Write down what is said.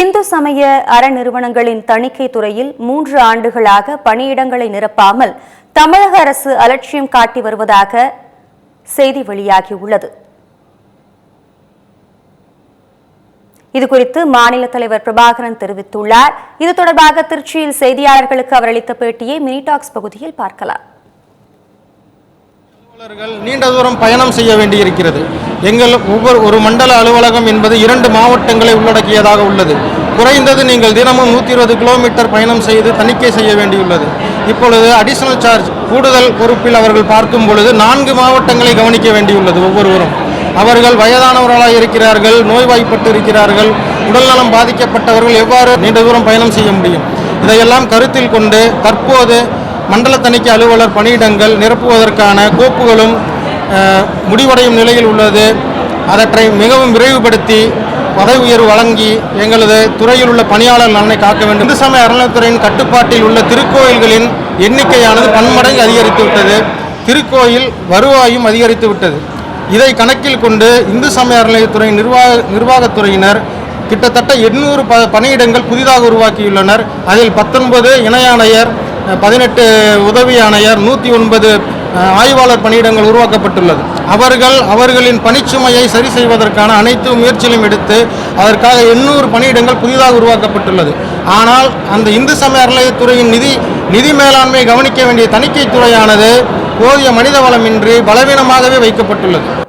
இந்து சமய அறநிறுவனங்களின் தணிக்கை துறையில் மூன்று ஆண்டுகளாக பணியிடங்களை நிரப்பாமல் தமிழக அரசு அலட்சியம் காட்டி வருவதாக செய்தி வெளியாகியுள்ளது. இதுகுறித்து மாநில தலைவர் பிரபாகரன் தெரிவித்துள்ளார். இது தொடர்பாக திருச்சியில் செய்தியாளர்களுக்கு அவர் அளித்த பேட்டியை மினிடாக்ஸ் பகுதியில் பார்க்கலாம். நீண்ட தூரம் பயணம் செய்ய வேண்டியிருக்கிறது. எங்கள் ஒவ்வொரு ஒரு மண்டல அலுவலகம் என்பது இரண்டு மாவட்டங்களை உள்ளடக்கியதாக உள்ளது. குறைந்தது நீங்கள் தினமும் நூற்றி இருபது கிலோமீட்டர் பயணம் செய்து தணிக்கை செய்ய வேண்டியுள்ளது. இப்பொழுது அடிஷனல் சார்ஜ் கூடுதல் பொறுப்பில் அவர்கள் பார்க்கும் பொழுது நான்கு மாவட்டங்களை கவனிக்க வேண்டியுள்ளது ஒவ்வொருவரும். அவர்கள் வயதானவர்களாக இருக்கிறார்கள் நோய்வாய்ப்பட்டு இருக்கிறார்கள் உடல்நலம் பாதிக்கப்பட்டவர்கள் எவ்வாறு நீண்ட தூரம் பயணம் செய்ய முடியும்? இதையெல்லாம் கருத்தில் கொண்டு தற்போது மண்டல தணிக்கை அலுவலர் பணியிடங்கள் நிரப்புவதற்கான கோப்புகளும் முடிவடையும் நிலையில் உள்ளது. அவற்றை மிகவும் விரைவுபடுத்தி பதவி உயர்வு வழங்கி எங்களது துறையில் உள்ள பணியாளர் நலனை காக்க வேண்டும். இந்து சமய அறநிலைத்துறையின் கட்டுப்பாட்டில் உள்ள திருக்கோயில்களின் எண்ணிக்கையானது பன்மடங்கு அதிகரித்து விட்டது திருக்கோயில் வருவாயும் அதிகரித்து விட்டது இதை கணக்கில் கொண்டு இந்து சமய அறநிலையத்துறை நிர்வாக நிர்வாகத்துறையினர் கிட்டத்தட்ட எண்ணூறு ப பணியிடங்கள் புதிதாக உருவாக்கியுள்ளனர். அதில் பத்தொன்பது இணை ஆணையர் பதினெட்டு உதவி ஆணையர் நூற்றி ஒன்பது ஆய்வாளர் பணியிடங்கள் உருவாக்கப்பட்டுள்ளது. அவர்கள் அவர்களின் பணிச்சுமையை சரி செய்வதற்கான அனைத்து முயற்சியிலும் எடுத்து அதற்காக எண்ணூறு பணியிடங்கள் புதிதாக உருவாக்கப்பட்டுள்ளது. ஆனால் அந்த இந்து சமய அறநிலையத்துறையின் நிதி நிதி மேலாண்மை கவனிக்க வேண்டிய தணிக்கைத் துறையானது போதிய மனித வளமின்றி பலவீனமாகவே வைக்கப்பட்டுள்ளது.